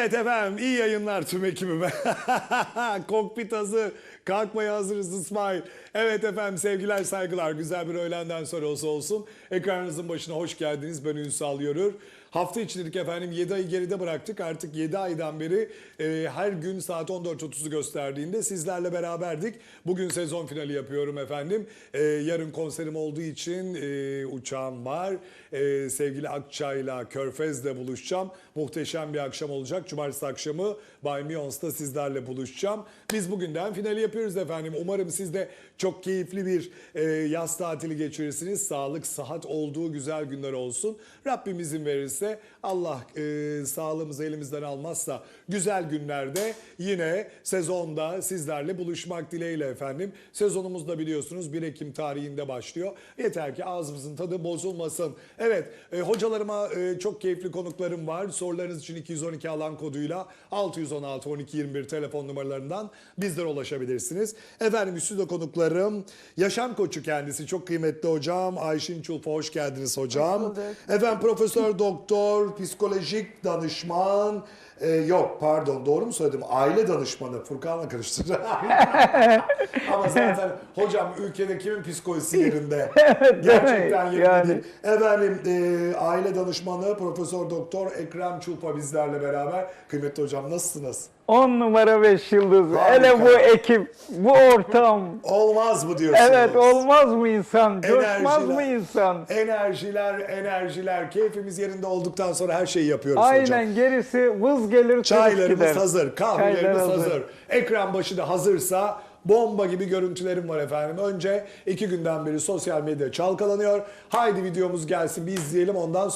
Evet efendim iyi yayınlar tüm ekibime. Kokpit hazır. Kalkmaya hazırız İsmail. Evet efendim sevgiler saygılar. Güzel bir öğlenden sonra olsa olsun. Ekranınızın başına hoş geldiniz. Ben Ünsal Yorur. Hafta içi dedik efendim 7 ayı geride bıraktık. Artık 7 aydan beri e, her gün saat 14.30'u gösterdiğinde sizlerle beraberdik. Bugün sezon finali yapıyorum efendim. E, yarın konserim olduğu için e, uçağım var. E, sevgili Akçay'la Körfez'le buluşacağım. Muhteşem bir akşam olacak. Cumartesi akşamı Bay Mions'ta sizlerle buluşacağım. Biz bugünden finali yapıyoruz efendim. Umarım siz de çok keyifli bir e, yaz tatili geçirirsiniz. Sağlık, sıhhat olduğu güzel günler olsun. Rabbim izin verirse Allah e, sağlığımızı elimizden almazsa güzel günlerde yine sezonda sizlerle buluşmak dileğiyle efendim. Sezonumuz da biliyorsunuz 1 Ekim tarihinde başlıyor. Yeter ki ağzımızın tadı bozulmasın. Evet e, hocalarıma e, çok keyifli konuklarım var. Sorularınız için 212 alan koduyla 616 12 21 telefon numaralarından bizlere ulaşabilirsiniz. Efendim stüdyo konuklarım yaşam koçu kendisi çok kıymetli hocam Ayşin Çulfa hoş geldiniz hocam. Efendim profesör doktor psikolojik danışman e, yok pardon doğru mu söyledim aile danışmanı Furkan'la karıştırdım. Ama zaten hocam ülkede kimin psikolojisi yerinde gerçekten yerinde Yani. değil. Efendim e, aile danışmanı Profesör Doktor Ekrem Çulpa bizlerle beraber. Kıymetli hocam nasılsınız? 10 numara 5 yıldız. Harika. Hele bu ekip, bu ortam. Olmaz mı diyorsunuz? Evet olmaz mı insan? Coşmaz mı insan? Enerjiler, enerjiler. Keyfimiz yerinde olduktan sonra her şeyi yapıyoruz hocam. Aynen gerisi vız gelir Çaylarımız gider. hazır, kahvelerimiz Çaylar hazır. hazır. Ekran başı da hazırsa bomba gibi görüntülerim var efendim. Önce iki günden beri sosyal medya çalkalanıyor. Haydi videomuz gelsin bir izleyelim ondan sonra